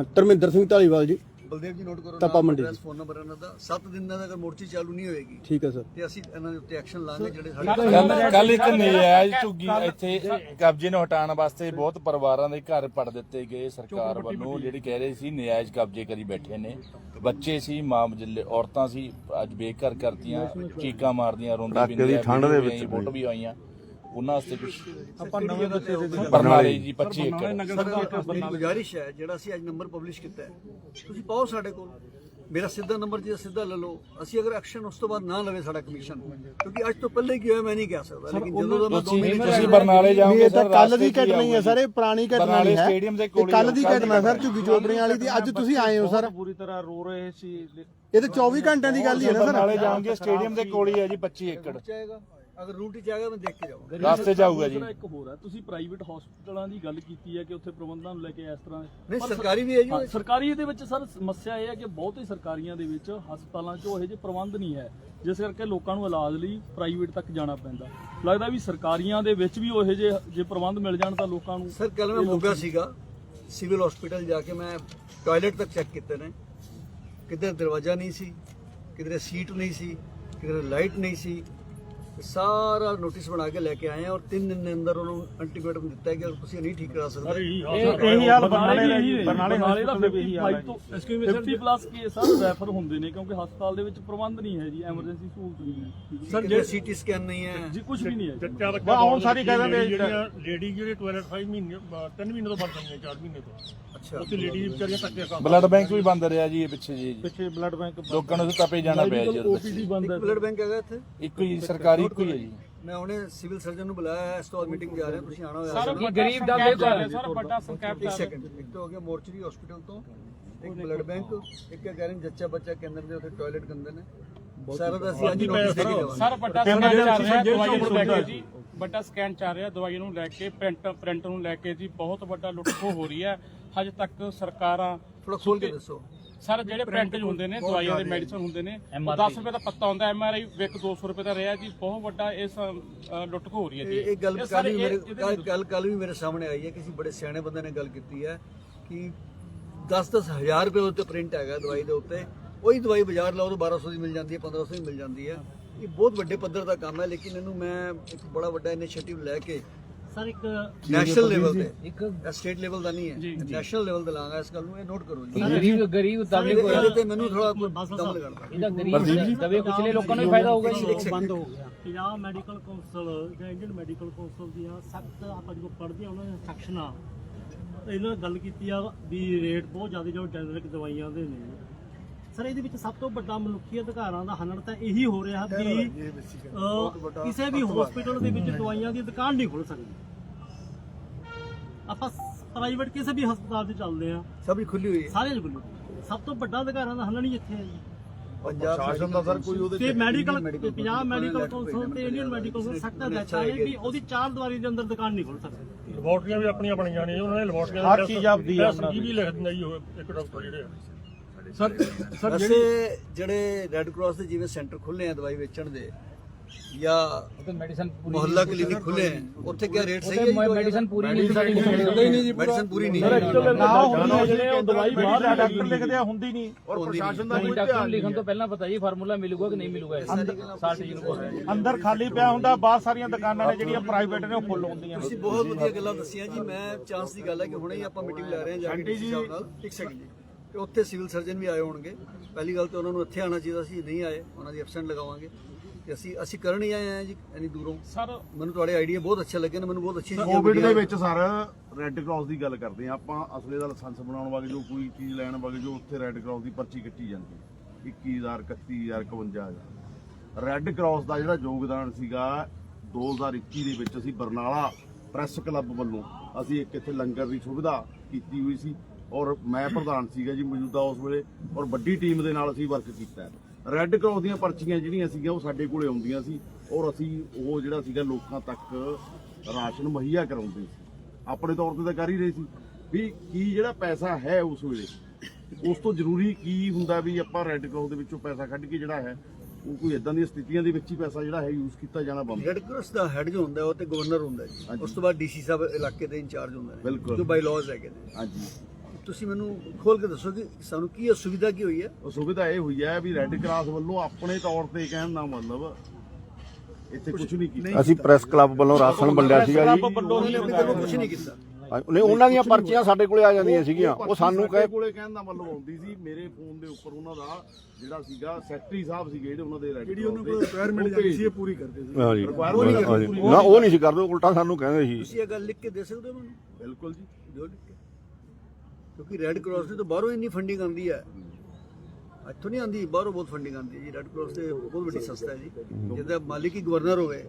ਅ, ਧਰਮਿੰਦਰ ਸਿੰਘ ਢਾਲੀਵਾਲ ਜੀ। ਬਲਦੇਵ ਜੀ ਨੋਟ ਕਰੋ ਤਪਾ ਮੰਡੀ ਫੋਨ ਨੰਬਰ ਇਹਨਾਂ ਦਾ। 7 ਦਿਨ ਦਾ ਅਗਰ ਮੋਰਚੀ ਚਾਲੂ ਨਹੀਂ ਹੋਏਗੀ ਠੀਕ ਹੈ ਸਰ ਤੇ ਅਸੀਂ ਇਹਨਾਂ ਦੇ ਉੱਤੇ ਐਕਸ਼ਨ ਲਾਂਗੇ ਜਿਹੜੇ ਸਾਡੇ ਕੱਲ ਕੱਲ ਇੱਕ ਨਜਾਇਜ਼ ਝੁੱਗੀ ਇੱਥੇ ਕਬਜ਼ੇ ਨੂੰ ਹਟਾਉਣ ਵਾਸਤੇ ਬਹੁਤ ਪਰਿਵਾਰਾਂ ਦੇ ਘਰ ਪੜ ਦਿੱਤੇ ਗਏ ਸਰਕਾਰ ਵੱਲੋਂ ਜਿਹੜੀ ਕਹਿ ਰਹੀ ਸੀ ਨਜਾਇਜ਼ ਕਬਜ਼ੇ ਕਰੀ ਬੈਠੇ ਨੇ। ਬੱਚੇ ਸੀ ਮਾਂ ਜਿੱਲੇ ਔਰਤਾਂ ਸੀ ਅੱਜ ਬੇਘਰ ਕਰਤੀਆਂ ਚੀਕਾਂ ਮਾਰਦੀਆਂ ਰੋਂਦੀ ਕੜਾਕੇ ਦੀ ਠੰਡ ਦੇ ਵਿੱਚ ਫੋਟੋ ਵੀ। ਆਈਆਂ ਉਹਨਾਂ ਵਾਸਤੇ ਕੁਝ ਆਪਾਂ ਨਵੇਂ ਬਰਨਾਲੇ ਜੀ 25 ਏਕੜ। ਮੇਰੀ ਗੁਜ਼ਾਰਿਸ਼ ਹੈ ਜਿਹੜਾ ਅਸੀਂ ਅੱਜ ਨੰਬਰ ਪਬਲਿਸ਼ ਕੀਤਾ ਹੈ ਤੁਸੀਂ ਪਾਓ ਸਾਡੇ ਕੋਲ। ਮੇਰਾ ਸਿੱਧਾ ਨੰਬਰ ਜੀ ਸਿੱਧਾ ਲੈ ਲਓ ਅਸੀਂ ਅਗਰ ਐਕਸ਼ਨ ਉਸ ਤੋਂ ਬਾਅਦ ਨਾ ਲਵੇ ਸਾਡਾ ਕਮਿਸ਼ਨ ਕਿਉਂਕਿ ਅੱਜ ਤੋਂ ਪਹਿਲੇ ਕੀ ਹੋਇਆ ਮੈਂ ਨਹੀਂ ਕਹਿ ਸਕਦਾ ਲੇਕਿਨ ਜਦੋਂ ਦਾ ਮੈਂ ਦੋ ਤੁਸੀਂ ਮਹੀਨੇ ਤੁਸੀਂ ਬਰਨਾਲੇ ਜਾਓਗੇ ਇਹ ਤਾਂ ਕੱਲ ਦੀ ਘਟਨਾ ਹੀ ਹੈ? ਸਰ ਇਹ ਪੁਰਾਣੀ ਘਟਨਾ ਬਰਨਾਲੇ ਨਹੀਂ ਹੈ। ਸਟੇਡੀਅਮ ਦੇ ਕੋਲ ਹੀ ਕੱਲ ਦੀ। ਘਟਨਾ ਸਰ ਝੁੱਗੀ ਚੋਪੜੀਆਂ ਵਾਲੀ ਦੀ ਅੱਜ ਤੁਸੀਂ ਆਏ ਹੋ ਸਰ। ਪੂਰੀ ਤਰ੍ਹਾਂ ਰੋ ਰਹੇ ਸੀ ਇਹ ਤਾਂ 24 ਘੰਟਿਆਂ ਦੀ ਗੱਲ ਹੀ ਹੈ ਨਾ ਬਰਨਾਲੇ ਸਰ ਜਾਓਗੇ ਸਟੇਡੀਅਮ ਦੇ ਕੋਲ ਹੀ ਹੈ ਜੀ 25 ਏਕੜ। ਚਾਹੇਗਾ ਅਗਰ ਰੂਟ ਹੀ ਚਾਹੇਗਾ ਮੈਂ ਦੇਖ ਕੇ ਜਾਊਂਗਾ। ਰਾਸਤੇ ਜਾਊਗਾ ਜੀ। ਦੂਸਰਾ ਇੱਕ ਹੋਰ ਹੈ ਤੁਸੀਂ ਪ੍ਰਾਈਵੇਟ ਹਸਪਤਾਲਾਂ ਦੀ ਗੱਲ ਕੀਤੀ ਹੈ ਕਿ ਉੱਥੇ ਪ੍ਰਬੰਧਾਂ ਨੂੰ ਲੈ ਕੇ ਇਸ ਤਰ੍ਹਾਂ ਨਹੀਂ ਪਰ ਸਰਕਾਰੀ ਵੀ ਹੈ ਜੀ ਹਾਂ, 'ਚ। ਸਰਕਾਰੀ ਦੇ ਵਿੱਚ ਸਰ ਸਮੱਸਿਆ ਇਹ ਹੈ ਕਿ ਬਹੁਤੇ ਸਰਕਾਰੀਆਂ ਦੇ ਵਿੱਚ ਹਸਪਤਾਲਾਂ 'ਚ ਉਹ ਜਿਹੇ ਪ੍ਰਬੰਧ ਨਹੀਂ ਹੈ ਜਿਸ ਕਰਕੇ ਲੋਕਾਂ ਨੂੰ ਇਲਾਜ ਲਈ ਪ੍ਰਾਈਵੇਟ ਤੱਕ ਜਾਣਾ ਪੈਂਦਾ। ਲੱਗਦਾ ਵੀ ਸਰਕਾਰੀਆਂ ਦੇ ਵਿੱਚ ਵੀ ਉਹ ਜਿਹੇ ਜੇ ਪ੍ਰਬੰਧ ਮਿਲ ਜਾਣ ਤਾਂ ਲੋਕਾਂ ਨੂੰ ਸਰ ਕੱਲ ਮੈਂ ਮੋਗਾ ਸੀਗਾ ਸਿਵਲ ਹਸਪੀਟਲ ਜਾ ਕੇ ਮੈਂ ਟਾਇਲਟ ਤੱਕ ਚੈੱਕ ਕੀਤੇ ਨੇ। ਕਿਧਰ ਦਰਵਾਜ਼ਾ ਨਹੀਂ ਸੀ ਕਿਧਰੇ ਸੀਟ ਨਹੀਂ ਸੀ ਕਿਧਰੇ ਲਾਈਟ ਨਹੀਂ ਸੀ। ਸਾਰਾ ਨੋਟਿਸ ਬਣਾ ਕੇ ਲੈ ਕੇ ਆਏ ਆ ਔਰ 3 ਦਿਨ ਦੇ ਅੰਦਰ ਉਹਨੂੰ ਅਲਟੀਮੇਟਮ ਦਿੱਤਾ ਹੈ ਕਿ ਅਗਰ ਤੁਸੀਂ ਨਹੀਂ ਠੀਕ ਕਰਾ ਸਕਦੇ। ਇਹੀ ਹਾਲ ਬਰਨਾਲੇ ਦਾ ਜੀ। ਬਰਨਾਲੇ ਦਾ 55 ਤੋਂ 50 ਪਲੱਸ ਕੇਸ ਸਰ ਰੈਫਰ ਹੁੰਦੇ ਨੇ ਕਿਉਂਕਿ ਹਸਪਤਾਲ ਦੇ ਵਿੱਚ ਪ੍ਰਬੰਧ ਨਹੀਂ ਹੈ ਜੀ ਐਮਰਜੈਂਸੀ ਸਹੂਲਤ ਨਹੀਂ ਹੈ। ਸਰ ਜੇ ਸੀਟੀ ਸਕੈਨ ਨਹੀਂ ਹੈ। ਜੀ ਕੁਝ ਵੀ ਨਹੀਂ ਹੈ ਜੀ। ਹੁਣ ਸਾਰੀ ਕਹਿ ਦਿੰਦੇ ਜਿਹੜੀਆਂ ਲੇਡੀ ਜਿਹੜੇ ਟਾਇਲਟ 5 ਮਹੀਨੇ 3 ਮਹੀਨੇ ਤੋਂ ਬੰਦ ਪਈਆਂ 4 ਮਹੀਨੇ ਤੋਂ। ਉੱਥੇ ਲੇਡੀ ਵਿਚਾਰੀਆਂ ਧੱਕੇ ਖਾ ਬਲੱਡ ਬੈਂਕ ਵੀ ਬੰਦ ਰਿਹਾ ਜੀ ਇਹ ਪਿੱਛੇ ਜੀ। ਪਿੱਛੇ ਬਲੱਡ ਬੈਂਕ ਲੋਕਾਂ ਨੂੰ ਤਾਂ ਤਪੇ ਜਾਣਾ ਪਿਆ ਜੀ ਓਪੀਡੀ ਬੰਦ ਹੈ ਬਲੱਡ ਬੈਂਕ ਹੈਗਾ ਇੱਥੇ। ਇੱਕੋ ਹੀ ਸਰਕਾਰੀ ਇੱਕੋ ਹੀ ਹੈ ਜੀ। ਮੈਂ ਹੁਣੇ ਸਿਵਲ ਸਰਜਨ ਨੂੰ ਬੁਲਾਇਆ ਹੈ ਇਸ ਤੋਂ ਬਾਅਦ ਮੀਟਿੰਗ ਜਾ ਰਹੇ ਤੁਸੀਂ ਆਣਾ ਹੋਇਆ। ਸਾਰਾ। ਗਰੀਬ ਦਾ ਦੇਖੋ ਸਾਰਾ ਵੱਡਾ ਸੰਕੈਪ ਇੱਕ ਸੈਕਿੰਡ ਇੱਕ ਤਾਂ ਹੋ ਗਿਆ ਮੋਰਚਰੀ ਹਸਪੀਟਲ ਤੋਂ ਇੱਕ ਬਲੱਡ ਬੈਂਕ ਇੱਕ ਹੈ ਕਹਿ ਰਹੇ ਨੇ ਜੱਚਾ ਬੱਚਾ ਕੇਂਦਰ ਦੇ ਉੱਥੇ ਟਾਇਲਟ ਗੰਦੇ ਨੇ। ਸਾਰਾ ਦਾ ਅਸੀਂ ਅੱਜ ਨੋਟਿਸ ਦੇ ਕੇ ਸਰ ਵੱਡਾ ਸਕੈਨ ਚੱਲ ਰਿਹਾ ਦਵਾਈ ਨੂੰ ਲੈ ਕੇ ਜੀ। ਵੱਡਾ ਸਕੈਨ ਚੱਲ ਰਿਹਾ ਦਵਾਈ ਨੂੰ ਲੈ ਕੇ ਪ੍ਰਿੰਟ ਪ੍ਰਿੰਟ ਨੂੰ ਲੈ ਕੇ ਜੀ ਬਹੁਤ ਵੱਡਾ ਲੁੱਟ ਖੋਹ ਹੋ ਰਹੀ ਹੈ। ਹਜੇ ਤੱਕ ਸਰਕਾਰਾਂ ਥੋੜਾ ਖੋਲ ਕੇ ਦੱਸੋ। ਸਰ ਜਿਹੜੇ ਪ੍ਰਿੰਟ ਹੁੰਦੇ ਨੇ ਦਵਾਈਆਂ ਦੇ ਮੈਡੀਸਨ ਹੁੰਦੇ ਨੇ ਉਹ 10 ਰੁਪਏ ਦਾ ਪੱਤਾ ਹੁੰਦਾ ਐਮ ਆਰ ਆਈ ਵਿਕ 200 ਰੁਪਏ ਦਾ ਰਿਹਾ ਜੀ ਬਹੁਤ ਵੱਡਾ ਇਸ ਅ, ਲੁੱਟ ਹੋ ਰਹੀ ਹੈ ਜੀ। ਇਹ ਇਹ ਗੱਲ ਕੱਲ ਵੀ ਮੇਰੇ ਕੱਲ ਕੱਲ ਵੀ ਮੇਰੇ ਸਾਹਮਣੇ ਆਈ ਹੈ ਕਿਸੇ ਬੜੇ ਸਿਆਣੇ ਬੰਦੇ ਨੇ ਗੱਲ ਕੀਤੀ ਹੈ ਕਿ 10-10 ਹਜ਼ਾਰ ਰੁਪਏ ਉੱਤੇ ਪ੍ਰਿੰਟ ਹੈਗਾ ਦਵਾਈ ਦੇ ਉੱਤੇ। ਉਹੀ ਦਵਾਈ ਬਾਜ਼ਾਰ ਲਾਓ ਤਾਂ 1200 ਦੀ ਮਿਲ ਜਾਂਦੀ ਹੈ 1500 ਦੀ ਮਿਲ ਜਾਂਦੀ ਹੈ। ਇਹ ਬਹੁਤ ਵੱਡੇ ਪੱਧਰ ਦਾ ਕੰਮ ਹੈ ਲੇਕਿਨ ਇਹਨੂੰ ਮੈਂ ਇੱਕ ਬੜਾ ਵੱਡਾ ਇਨੀਸ਼ੀਏਟਿਵ ਲੈ ਕੇ ਸਰ ਇੱਕ ਨੈਸ਼ਨਲ ਲੈਵਲ ਤੇ ਇੱਕ ਸਟੇਟ ਲੈਵਲ ਦਾ ਨਹੀਂ ਹੈ। ਨੈਸ਼ਨਲ ਲੈਵਲ ਤੇ ਲਾਂਗਾ ਇਸ ਗੱਲ ਨੂੰ ਇਹ ਨੋਟ ਕਰੋ ਜੀ। ਗਰੀਬ ਗਰੀਬ ਇਹਦੇ ਇਹਦੇ ਤੇ ਮੈਨੂੰ ਥੋੜਾ ਦਮ ਲਗਾਉਣਾ ਇਹਦਾ ਗਰੀਬ ਦਬੇ ਕੁਚਲੇ ਲੋਕਾਂ ਨੂੰ ਵੀ ਫਾਇਦਾ ਹੋਊਗਾ ਜੀ। ਬੰਦ ਹੋ ਗਿਆ। ਪੰਜਾਬ ਮੈਡੀਕਲ ਕੌਂਸਲ ਜਾਂ ਇੰਡੀਅਨ ਮੈਡੀਕਲ ਕੌਂਸਲ ਦੀਆਂ ਸਖਤ ਆਪਾਂ ਜਦੋਂ ਪੜ੍ਹਦੇ ਆ ਉਹਨਾਂ ਦੀਆਂ ਸੈਕਸ਼ਨਾਂ ਇਹਨਾਂ ਨੇ ਗੱਲ ਕੀਤੀ ਆ ਵੀ ਰੇਟ ਬਹੁਤ ਜ਼ਿਆਦਾ ਜੋ ਜੈਨਰਿਕ ਦਵਾਈਆਂ ਦੇ ਨੇ। ਸਰ ਇਹਦੇ ਵਿੱਚ ਸਭ ਤੋਂ ਵੱਡਾ ਮਨੁੱਖੀ ਅਧਿਕਾਰਾਂ ਦਾ ਹਨਨ ਤਾਂ ਇਹੀ ਹੋ ਰਿਹਾ ਵੀ ਅਹ, ਕਿਸੇ ਵੀ ਹਸਪੀਟਲ ਦੇ ਵਿੱਚ ਦਵਾਈਆਂ ਦੀ ਦੁਕਾਨ ਨਹੀਂ ਖੁੱਲ ਸਕਦੀ। ਆਪਾਂ ਪ੍ਰਾਈਵੇਟ ਕਿਸੇ ਵੀ ਹਸਪਤਾਲ 'ਚ ਚੱਲਦੇ ਆ ਸਭ ਹੀ ਖੁੱਲੀ ਹੋਈ ਹੈ। ਸਾਰੇ ਚ ਸਭ ਤੋਂ ਵੱਡਾ ਅਧਿਕਾਰਾਂ ਦਾ ਹਨਨ ਹੀ ਇੱਥੇ ਹੈ ਜੀ। ਪੰਜਾਬ ਸ਼ਾਸਨ ਦਾ ਸਰ ਕੋਈ ਉਹਦੇ ਤੇ medical Punjab council medical council ਤੇ ਇੰਡੀਅਨ ਮੈਡੀਕਲ ਕੌਂਸਲ ਸਖਤ ਹਦਾਇਤਾਂ ਨੇ ਵੀ ਉਹਦੀ ਚਾਰ ਦੀਵਾਰੀ ਦੇ ਅੰਦਰ ਦੁਕਾਨ ਨਹੀਂ ਖੋਲ ਸਕਦੀ। ਲੈਬੋਰਟਰੀਆਂ ਵੀ ਆਪਣੀਆਂ ਬਣੀਆਂ ਨੇ ਉਹਨਾਂ ਨੇ ਲੈਬੋਰਟਰੀਆਂ ਹਰ ਚੀਜ਼ ਆਪਦੀ ਆ ਆਪਣੀ ਵੀ ਲਿਖ ਦਿੰਦਾ ਜੀ ਉਹ ਇੱਕ ਡਾਕਟਰ ਜਿਹੜੇ ਆ। ਸਰ ਸਰ ਵੈਸੇ ਜਿਹੜੇ ਰੈੱਡ ਕਰਾਸ ਦੇ ਜਿਵੇਂ ਸੈਂਟਰ ਖੁੱਲੇ ਆ ਦਵਾਈ ਵੇਚਣ ਦੇ ਜਾਂ ਮੈਡੀਸਨ ਮੁਹੱਲਾ ਕਲੀਨਿਕ ਖੁੱਲੇ ਆ ਉੱਥੇ ਕਿਆ ਰੇਟ ਸਹੀ ਹੈ ਜੀ ਮੈਡੀਸਨ ਪੂਰੀ ਨਹੀਂ ਸਾਡੀ ਮੈਡੀਸਨ ਪੂਰੀ ਨਹੀਂ ਹੈ ਜਿਹੜੇ ਉਹ ਦਵਾਈ ਬਾਹਰ ਡਾਕਟਰ ਲਿਖਦੇ ਆ ਹੁੰਦੀ ਨਹੀਂ। ਔਰ ਪ੍ਰਸ਼ਾਸਨ ਦਾ ਕੋਈ ਡਾਕਟਰ ਧਿਆਨ ਨੂੰ ਨਹੀਂ ਲਿਖਣ ਤੋਂ ਪਹਿਲਾਂ ਪਤਾ ਜੀ ਫਾਰਮੂਲਾ ਮਿਲੂਗਾ ਕਿ ਨਹੀਂ ਮਿਲੂਗਾ ਸਾਲਟ ਜੀ ਨੂੰ ਅੰਦਰ ਖਾਲੀ ਪਿਆ ਹੁੰਦਾ ਬਾਹਰ ਸਾਰੀਆਂ ਦੁਕਾਨਾਂ ਨੇ ਜਿਹੜੀਆਂ ਪ੍ਰਾਈਵੇਟ ਨੇ ਉਹ ਫੁੱਲ ਹੁੰਦੀਆਂ। ਤੁਸੀਂ ਬਹੁਤ ਵਧੀਆ ਗੱਲਾਂ ਦੱਸੀਆਂ ਜੀ ਮੈਂ ਚਾਂਸ ਦੀ ਗੱਲ ਹੈ ਕਿ ਹੁਣੇ ਹੀ ਆਪਾਂ ਮੀਟਿੰਗ ਲੈ ਰਹੇ ਹਾਂ ਜਾ ਕੇ ਡੀਸੀ ਸਾਹਿਬ ਨਾਲ। ਇੱਕ ਸੈਕਿੰਡ ਜੀ। ਤੇ ਉੱਥੇ ਸਿਵਲ ਸਰਜਨ ਵੀ ਆਏ ਹੋਣਗੇ। ਪਹਿਲੀ ਗੱਲ ਤਾਂ ਉਹਨਾਂ ਨੂੰ ਇੱਥੇ ਆਉਣਾ ਚਾਹੀਦਾ ਸੀ ਨਹੀਂ ਆਏ ਉਹਨਾਂ ਦੀ ਐਬਸੈਂਟ ਲਗਾਵਾਂਗੇ। ਤੇ ਅਸੀਂ ਅਸੀਂ ਕਰਨ ਹੀ ਆਏ ਹਾਂ ਜੀ ਇੰਨੀ ਦੂਰੋਂ। ਸਰ ਮੈਨੂੰ ਤੁਹਾਡੇ ਆਈਡੀਆ ਬਹੁਤ ਅੱਛੇ ਲੱਗੇ ਨੇ ਮੈਨੂੰ ਬਹੁਤ ਅੱਛੀ ਕੋਵਿਡ ਦੇ। ਵਿੱਚ ਸਰ ਰੈੱਡ ਕਰਾਸ ਦੀ ਗੱਲ ਕਰਦੇ ਆ ਆਪਾਂ ਅਸਲੇ ਦਾ ਲਾਇਸੈਂਸ ਬਣਾਉਣ ਵਾਲੇ ਜੋ ਕੋਈ ਚੀਜ਼ ਲੈਣ ਵਾਲੇ ਜੋ ਉੱਥੇ ਰੈੱਡ ਕਰਾਸ ਦੀ ਪਰਚੀ ਕੱਟੀ ਜਾਂਦੀ 21000 31000 51000 ਰੈੱਡ ਕਰਾਸ ਦਾ ਜਿਹੜਾ ਯੋਗਦਾਨ ਸੀਗਾ 2021 ਦੇ ਵਿੱਚ ਅਸੀਂ ਬਰਨਾਲਾ ਪ੍ਰੈਸ ਕਲੱਬ ਵੱਲੋਂ ਅਸੀਂ ਇੱਕ ਇੱਥੇ ਲੰਗਰ ਦੀ ਸੁਵਿਧਾ ਕੀਤੀ ਹੋਈ ਸੀ। ਔਰ ਮੈਂ ਪ੍ਰਧਾਨ ਸੀਗਾ ਜੀ ਮੌਜੂਦਾ ਉਸ ਵੇਲੇ ਔਰ ਵੱਡੀ ਟੀਮ ਦੇ ਨਾਲ ਅਸੀਂ ਵਰਕ ਕੀਤਾ। ਰੈੱਡ ਕਰਾਸ ਦੀਆਂ ਪਰਚੀਆਂ ਜਿਹੜੀਆਂ ਸੀਗੀਆਂ ਉਹ ਸਾਡੇ ਕੋਲੇ ਆਉਂਦੀਆਂ ਸੀ ਔਰ ਅਸੀਂ ਉਹ ਜਿਹੜਾ ਸੀਗਾ ਲੋਕਾਂ ਤੱਕ ਰਾਸ਼ਨ ਮੁਹੱਈਆ ਕਰਾਉਂਦੇ ਸੀ। ਆਪਣੇ ਤੌਰ ਤੇ ਤਾਂ ਕਰ ਹੀ ਰਹੇ ਸੀ। ਵੀ ਕੀ ਜਿਹੜਾ ਪੈਸਾ ਹੈ ਉਸ ਵੇਲੇ ਉਸ ਤੋਂ ਜ਼ਰੂਰੀ ਕੀ ਹੁੰਦਾ ਵੀ ਆਪਾਂ ਰੈੱਡ ਕਰਾਸ ਦੇ ਵਿੱਚੋਂ ਪੈਸਾ ਕੱਢ ਕੇ ਜਿਹੜਾ ਹੈ ਉਹ ਕੋਈ ਇਦਾਂ ਦੀਆਂ ਸਥਿਤੀਆਂ ਦੇ ਵਿੱਚ ਹੀ ਪੈਸਾ ਜਿਹੜਾ ਹੈ ਯੂਜ਼ ਕੀਤਾ ਜਾਣਾ ਬੰਦ। ਰੈੱਡ ਕ੍ਰਾਸ ਦਾ ਹੈਡ ਜੋ ਹੁੰਦਾ ਉਹ ਤੇ ਗਵਰਨਰ ਹੁੰਦਾ ਜੀ। ਉਸ ਤੋਂ ਬਾਅਦ ਡੀਸੀ ਸਾਹਿਬ ਇਲਾਕੇ ਦੇ ਇੰਚਾਰਜ ਹੁੰਦੇ ਨੇ। ਜੋ ਬਾਈ ਲਾਜ਼ ਹੈਗੇ ਨੇ। ਹਾਂਜੀ। ਤੁਸੀਂ ਮੈਨੂੰ ਖੋਲ ਕੇ ਦੱਸੋ ਕਿ ਸਾਨੂੰ ਕੀ ਅਸੁਵਿਧਾ ਕੀ ਹੋਈ ਹੈ? ਉਹ ਸੁਵਿਧਾ ਇਹ ਹੋਈ ਹੈ ਵੀ ਰੈੱਡ ਕਰਾਸ ਵੱਲੋਂ ਆਪਣੇ ਤੌਰ ਤੇ ਕਹਿਣ ਦਾ ਮਤਲਬ ਇੱਥੇ ਕੁਝ ਨਹੀਂ ਕੀਤਾ। ਅਸੀਂ ਪ੍ਰੈਸ ਕਲੱਬ ਵੱਲੋਂ ਰਾਸ਼ਨ ਵੰਡਿਆ ਸੀਗਾ ਜੀ। ਕੁਝ ਨਹੀਂ ਕੀਤਾ। ਨਹੀਂ ਉਹਨਾਂ ਦੀਆਂ ਪਰਚੀਆਂ ਸਾਡੇ ਕੋਲੇ ਆ ਜਾਂਦੀਆਂ ਸੀਗੀਆਂ। ਉਹ ਸਾਨੂੰ ਕਹੇ ਕੋਲੇ ਕਹਿਣ ਦਾ ਮਤਲਬ ਆਉਂਦੀ ਸੀ ਮੇਰੇ ਫੋਨ ਦੇ ਉੱਪਰ ਉਹਨਾਂ ਦਾ ਜਿਹੜਾ ਸੀਗਾ ਸੈਕਟਰੀ ਸਾਹਿਬ ਸੀਗੇ ਜਿਹੜੇ ਉਹਨਾਂ ਦੇ ਰੈੱਡ ਜਿਹੜੀ ਉਹਨਾਂ ਕੋਲ ਰਿਕੁਆਇਰਮੈਂਟ ਜਾਂਦੀ ਸੀ ਪੂਰੀ ਕਰਦੇ ਸੀ। ਹਾਂਜੀ। ਨਾ ਉਹ ਨਹੀਂ ਸੀ ਕਰਦੇ ਉਲਟਾ ਸਾਨੂੰ ਕਹਿੰਦੇ ਸੀ। ਤੁਸੀਂ ਇਹ ਗੱਲ ਲਿਖ ਕੇ ਦੇ ਸਕਦੇ ਹੋ ਮੈਨੂੰ? ਬਿਲਕੁਲ ਜੀ। ਦਿਓ ਲਿਖ ਕੇ। ਕਿਉਂਕਿ ਰੈੱਡ ਕਰਾਸ ਦੀ ਤਾਂ ਬਾਹਰੋਂ ਇੰਨੀ ਫੰਡਿੰਗ ਆਉਂਦੀ ਹੈ। ਇੱਥੋਂ ਨਹੀਂ ਆਉਂਦੀ ਬਾਹਰੋਂ ਬਹੁਤ ਫੰਡਿੰਗ ਆਉਂਦੀ ਹੈ ਜੀ। ਰੈੱਡ ਕਰਾਸ ਤੇ ਬਹੁਤ ਵੱਡੀ ਸੰਸਥਾ ਹੈ ਜੀ। ਜਿਹਦਾ ਮਾਲਿਕ ਹੀ ਗਵਰਨਰ ਹੋਵੇ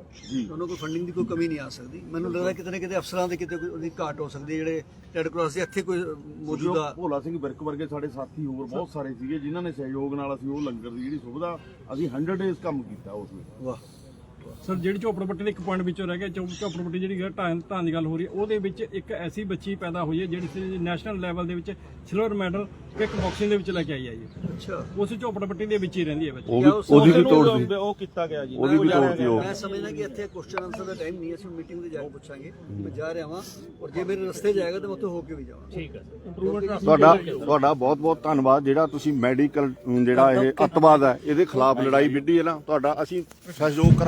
ਉਹਨਾਂ ਕੋਲ ਫੰਡਿੰਗ ਦੀ ਕੋਈ ਕਮੀ ਨਹੀਂ ਆ ਸਕਦੀ। ਮੈਨੂੰ ਲੱਗਦਾ ਕਿਤੇ ਨਾ ਕਿਤੇ ਅਫਸਰਾਂ ਦੇ ਕਿਤੇ ਕੋਈ ਉਹਦੀ ਘਾਟ ਹੋ ਸਕਦੀ ਹੈ। ਜਿਹੜੇ ਰੈੱਡ ਕਰਾਸ ਦੇ ਇੱਥੇ ਕੋਈ ਮੌਜੂਦਾ ਭੋਲਾ ਸਿੰਘ ਬਿਰਕ ਵਰਗੇ ਸਾਡੇ ਸਾਥੀ ਹੋਰ ਬਹੁਤ ਸਾਰੇ ਸੀਗੇ ਜਿਨ੍ਹਾਂ ਨੇ ਸਹਿਯੋਗ ਨਾਲ ਅਸੀਂ ਉਹ ਲੰਗਰ ਦੀ ਜਿਹੜੀ ਸੁਵਿਧਾ ਅਸੀਂ 100 ਡੇਜ਼ ਕੰਮ ਕੀਤਾ ਉਸ ਵਿੱਚ ਵਾਹ। ਸਰ ਜਿਹੜੀ ਝੋਪੜ ਪੱਟੀ ਦੇ ਇੱਕ ਪੁਆਇੰਟ ਵਿੱਚੋਂ ਰਹਿ ਗਿਆ ਝੋਪੜ ਪੱਟੀ ਜਿਹੜੀ ਗੱਲ ਢਾਂ ਢਾਂ ਦੀ ਗੱਲ ਹੋ ਰਹੀ ਹੈ। ਉਹਦੇ ਵਿੱਚ ਇੱਕ ਐਸੀ ਬੱਚੀ ਪੈਦਾ ਹੋਈ ਹੈ ਜਿਹੜੀ ਨੈਸ਼ਨਲ ਲੈਵਲ ਦੇ ਵਿੱਚ ਸਿਲਵਰ ਮੈਡਲ ਕਿਕ ਬਾਕਸਿੰਗ ਦੇ ਵਿੱਚ ਲੈ ਕੇ ਆਈ ਹੈ ਜੀ। ਅੱਛਾ। ਉਸ ਝੋਪੜ ਪੱਟੀ ਦੇ ਵਿੱਚ ਹੀ ਰਹਿੰਦੀ ਹੈ ਬੱਚੀ। ਉਹ ਵੀ ਉਹਦੀ ਵੀ ਤੋੜ ਸੀ ਉਹ ਕੀਤਾ ਗਿਆ ਜੀ। ਉਹਦੀ ਵੀ ਤੋੜ ਸੀ ਉਹ। ਮੈਂ ਸਮਝਦਾ ਕਿ ਇੱਥੇ ਕੁਐਸਚਨ ਆਨਸਰ ਦਾ ਟਾਈਮ ਨਹੀਂ ਹੈ ਅਸੀਂ ਮੀਟਿੰਗ ਤੇ ਜਾ ਕੇ ਪੁੱਛਾਂਗੇ। ਮੈਂ ਜਾ ਰਿਹਾ ਹਾਂ ਔਰ ਜੇ ਮੇਰੇ ਰਸਤੇ ਜਾਏਗਾ ਤਾਂ ਮੈਂ ਉੱਥੇ ਹੋ ਕੇ ਵੀ ਜਾਵਾਂਗਾ ਠੀਕ ਹੈ ਤੁਹਾਡਾ ਤੁਹਾਡਾ ਬਹੁਤ ਬਹੁਤ ਧੰਨਵਾਦ। ਜਿਹੜਾ ਤੁਸੀਂ ਮੈਡੀਕਲ ਜਿਹੜਾ ਇਹ ਅੱਤਵਾਦ ਹੈ ਇਹਦੇ ਖਿਲਾਫ ਲੜਾਈ ਵਿੱਢੀ ਹੈ ਨਾ। ਤੁਹਾਡਾ ਅਸੀਂ ਸਹਿਯੋਗ ਕਰਾਂਗੇ।